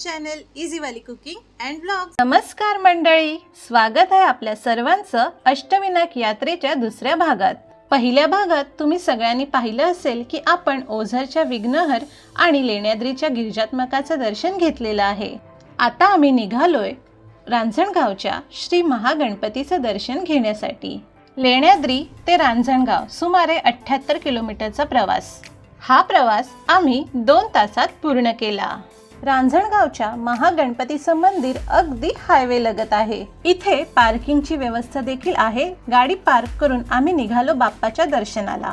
Channel easy वाली cooking and blog नमस्कार मंडळी स्वागत आहे आपल्या सर्वांचं अष्टविनायक यात्रेच्या दुसऱ्या भागात. पहिल्या भागात तुम्ही सगळ्यांनी पाहिलं असेल की आपण ओझरच्या विघ्नहर आणि लेण्याद्रीच्या गिरिजात्मकाचं दर्शन घेतलेलं आहे. आता आम्ही निघालोय रांजणगावच्या श्री महागणपतीचं दर्शन घेण्यासाठी. लेण्याद्री ते रांजणगाव सुमारे अठ्ठ्याहत्तर किलोमीटरचा प्रवास. हा प्रवास आम्ही दोन तासात पूर्ण केला. रांजणगावच्या महागणपतीचं मंदिर अगदी हायवे लगत आहे. इथे पार्किंगची व्यवस्था देखील आहे. गाडी पार्क करून आम्ही निघालो बाप्पाच्या दर्शनाला.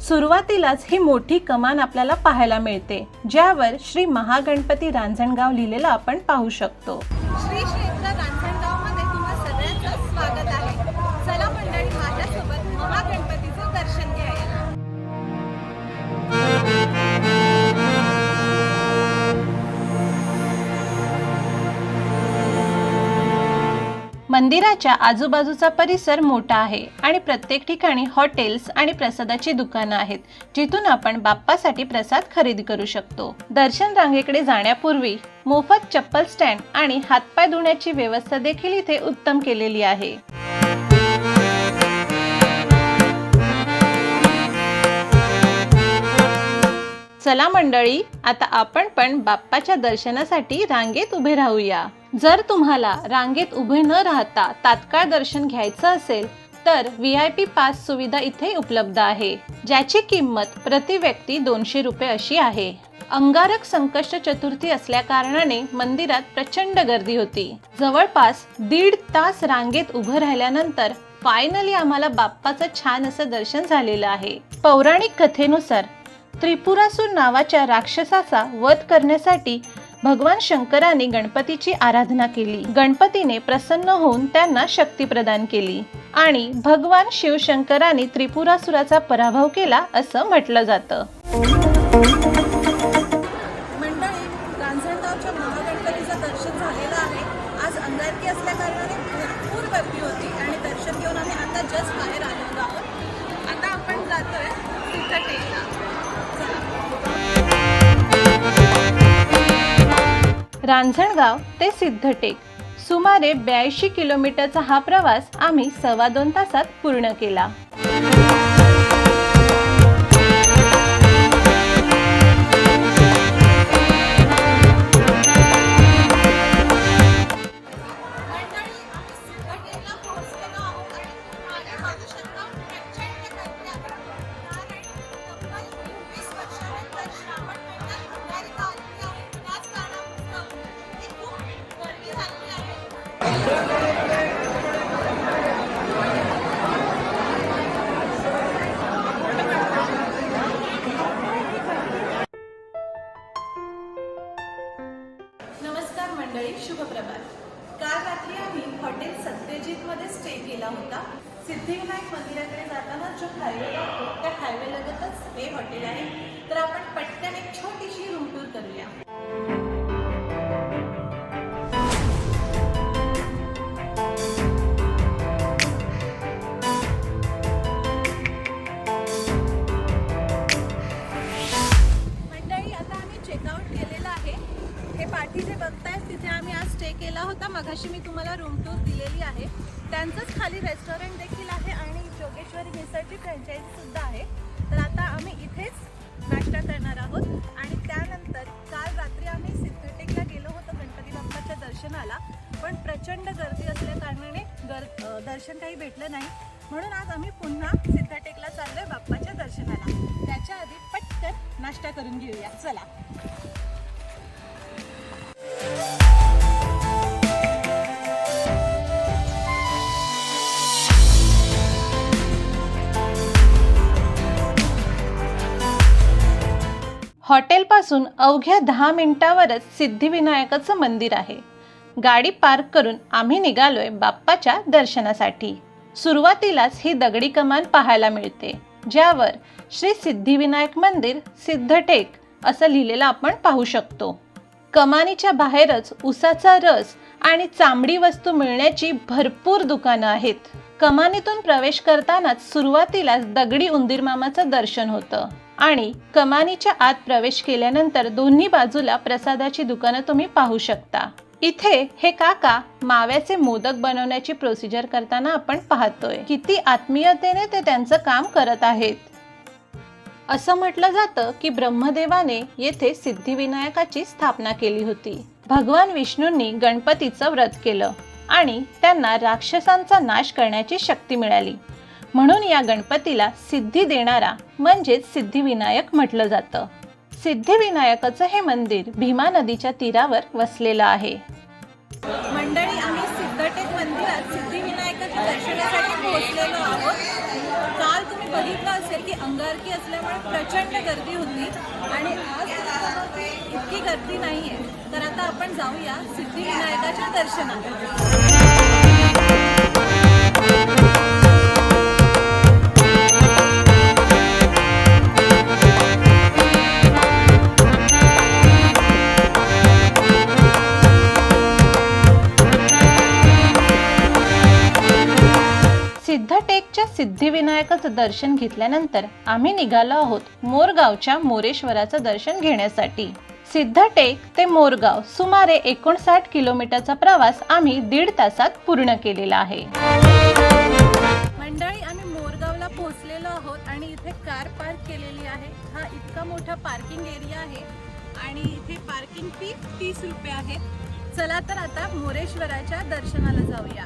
सुरुवातीलाच ही मोठी कमान आपल्याला पाहायला मिळते. ज्यावर श्री महागणपती रांजणगाव लिहिलेलं आपण पाहू शकतो. श्री श्री मंदिराच्या आजूबाजूचा परिसर मोठा आहे आणि प्रत्येक ठिकाणी हॉटेल्स आणि प्रसादाची दुकानं आहेत जिथून आपण बाप्पासाठी प्रसाद खरेदी करू शकतो. दर्शन रांगेकडे जाण्यापूर्वी मोफत चप्पल स्टँड आणि हातपाय धुण्याची व्यवस्था देखील इथे उत्तम केलेली आहे. चला मंडळी आता आपण पण बाप्पाच्या दर्शनासाठी रांगेत उभे राहूया. जर तुम्हाला रांगेत उभे न राहता तात्काळ दर्शन घ्यायचं असेल तर व्ही आय पी पास सुविधा इथे उपलब्ध आहे ज्याची किंमत प्रति व्यक्ती दोनशे रुपये अशी आहे. अंगारक संकष्ट चतुर्थी असल्या कारणाने मंदिरात प्रचंड गर्दी होती. जवळपास दीड तास रांगेत उभं राहिल्यानंतर फायनली आम्हाला बाप्पाचं छान असं दर्शन झालेलं आहे. पौराणिक कथेनुसार त्रिपुरासूर नावाच्या राक्षसाचा वध करण्यासाठी भगवान शंकराने गणपतीची आराधना केली. गणपतीने प्रसन्न होऊन त्यांना शक्ती प्रदान केली आणि भगवान शिवशंकराने त्रिपुरासुराचा पराभव केला असं म्हटलं जातं. रांजणगाव ते सिद्धटेक. सुमारे ब्याऐंशी किलोमीटरचा हा प्रवास आम्ही सव्वा दोन तासात पूर्ण केला. आहे नमस्कार मंडळी शुभप्रभात काल रात्री आम्ही हॉटेल सत्यजितमध्ये स्टे केला होता. सिद्धिविनायक मंदिराकडे जाताना जो हायवे लागतो त्या हायवे लगतच हे हॉटेल आहे. तर आपण पटकन एक छोटीशी रूम टूर करूया. दर्शन काही भेटलं नाही. म्हणून आज आम्ही पुन्हा सिद्धटेकला चाललोय बाप्पाच्या दर्शनाला. त्याच्या आधी पटकन नाश्ता करून घेऊया. चला. हॉटेलपासून अवघ्या दहा मिनिटावरच सिद्धिविनायकाचं मंदिर आहे. गाडी पार्क करून आम्ही निघालोय बाप्पाच्या दर्शनासाठी. सुरुवातीलाच ही दगडी कमान पाहायला मिळते ज्यावर श्री सिद्धिविनायक मंदिर सिद्धटेक असं लिहिलेलं आपण पाहू शकतो. कमानीच्या बाहेरच उसाचा रस आणि चामडी वस्तू मिळण्याची भरपूर दुकानं आहेत. कमानीतून प्रवेश करतानाच सुरुवातीलाच दगडी उंदीर मामाचं दर्शन होतं आणि कमानीच्या आत प्रवेश केल्यानंतर दोन्ही बाजूला प्रसादाची दुकानं तुम्ही पाहू शकता. इथे हे काका माव्याचे मोदक बनवण्याची प्रोसिजर करताना आपण पाहतोय. किती आत्मीयतेने ते त्यांचं काम करत आहेत. असं म्हटलं जातं की ब्रह्मदेवाने येथे सिद्धिविनायकाची स्थापना केली होती. भगवान विष्णूंनी गणपतीचं व्रत केलं आणि त्यांना राक्षसांचा नाश करण्याची शक्ती मिळाली. म्हणून या गणपतीला सिद्धी देणारा म्हणजेच सिद्धिविनायक म्हटलं जातं. सिद्धिविनायकाचं हे मंदिर भीमा नदीच्या तीरावर वसलेलं आहे. मंडळी आम्ही सिद्धटेक मंदिरात सिद्धिविनायकाच्या दर्शनासाठी पोहोचलेलो आहोत. काल तुम्ही बघितलं असेल की अंगारकी असल्यामुळे प्रचंड गर्दी होती आणि आज इतकी गर्दी नाही आहे तर आता आपण जाऊया सिद्धिविनायकाच्या दर्शनात. टेकच्या सिद्धिविनायकाचं दर्शन घेतल्यानंतर आम्ही निघालो आहोत मोरगावच्या मोरेश्वराचं दर्शन घेण्यासाठी. सिद्धटेक ते मोरगाव सुमारे एकोणसाठ किलोमीटरचा प्रवास आम्ही दीड तासात पूर्ण केलेला आहे. मंडळी आम्ही मोरगावला पोहोचलेलो आहोत आणि इथे कार पार्क केलेली आहे. हा इतका मोठा पार्किंग एरिया आहे आणि इथे पार्किंग फी तीस रुपये आहे. चला तर आता मोरेश्वराच्या दर्शनाला जाऊया.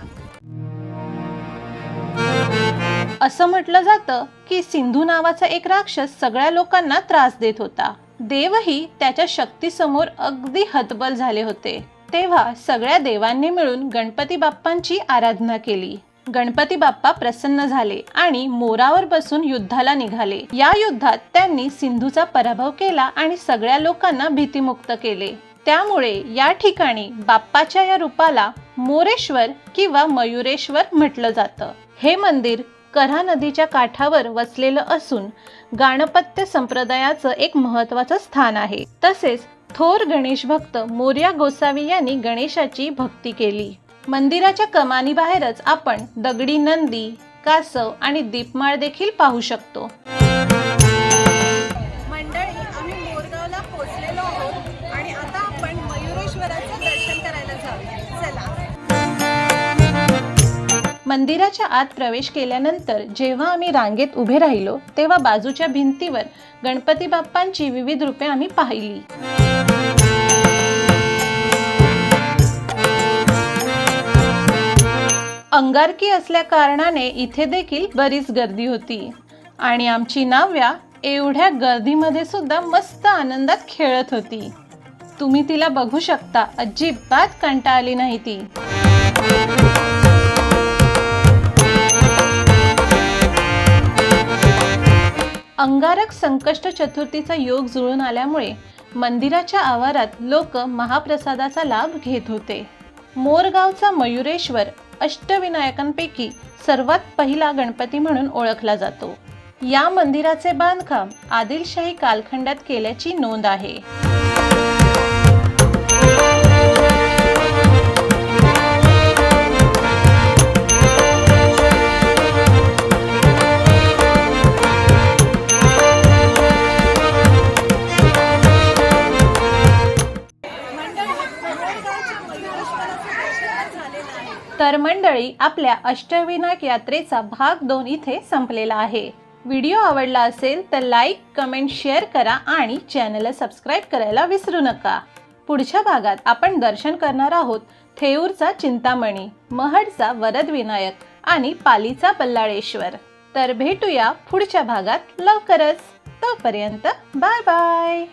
असं म्हटलं जातं की सिंधू नावाचा एक राक्षस सगळ्या लोकांना त्रास देत होता. देवही त्याच्या शक्तीसमोर अगदी हतबल झाले होते. तेव्हा सगळ्या देवांनी मिळून गणपती बाप्पांची आराधना केली. गणपती बाप्पा प्रसन्न झाले आणि मोरावर बसून युद्धाला निघाले. या युद्धात त्यांनी सिंधूचा पराभव केला आणि सगळ्या लोकांना भीतीमुक्त केले. त्यामुळे या ठिकाणी बाप्पाच्या या रूपाला मोरेश्वर किंवा मयुरेश्वर म्हटलं जातं. हे मंदिर कऱ्हा नदीच्या काठावर वसलेलं असून गाणपत्य संप्रदायाचं एक महत्वाचं स्थान आहे. तसेच थोर गणेश भक्त मोर्या गोसावी यांनी गणेशाची भक्ती केली. मंदिराच्या कमानीबाहेरच आपण दगडी नंदी कासव आणि दीपमाळ देखील पाहू शकतो. मंदिराच्या आत प्रवेश केल्यानंतर जेव्हा आम्ही रांगेत उभे राहिलो तेव्हा बाजूच्या भिंतीवर गणपती बाप्पांची विविध रूपे आम्ही पाहिली. अंगारकी असल्या कारणाने इथे देखील बरीच गर्दी होती. आणि आमची नाव्या एवढ्या गर्दीमध्ये सुद्धा मस्त आनंदात खेळत होती. तुम्ही तिला बघू शकता अजिबात कंटाळली नाही ती. अंगारक संकष्ट चतुर्थीचा योग जुळून आल्यामुळे मंदिराच्या आवारात लोक महाप्रसादाचा लाभ घेत होते. मोरगावचा मयुरेश्वर अष्टविनायकांपैकी सर्वात पहिला गणपती म्हणून ओळखला जातो. या मंदिराचे बांधकाम आदिलशाही कालखंडात केल्याची नोंद आहे. तर मंडळी आपल्या अष्टविनायक यात्रेचा भाग दोन इथे संपलेला आहे. व्हिडिओ आवडला असेल तर लाईक कमेंट शेअर करा आणि चॅनलला सबस्क्राईब करायला विसरू नका. पुढच्या भागात आपण दर्शन करणार आहोत थेऊरचा चिंतामणी महडचा वरद विनायक आणि पालीचा बल्लाळेश्वर तर भेटूया पुढच्या भागात लवकरच. तोपर्यंत बाय बाय.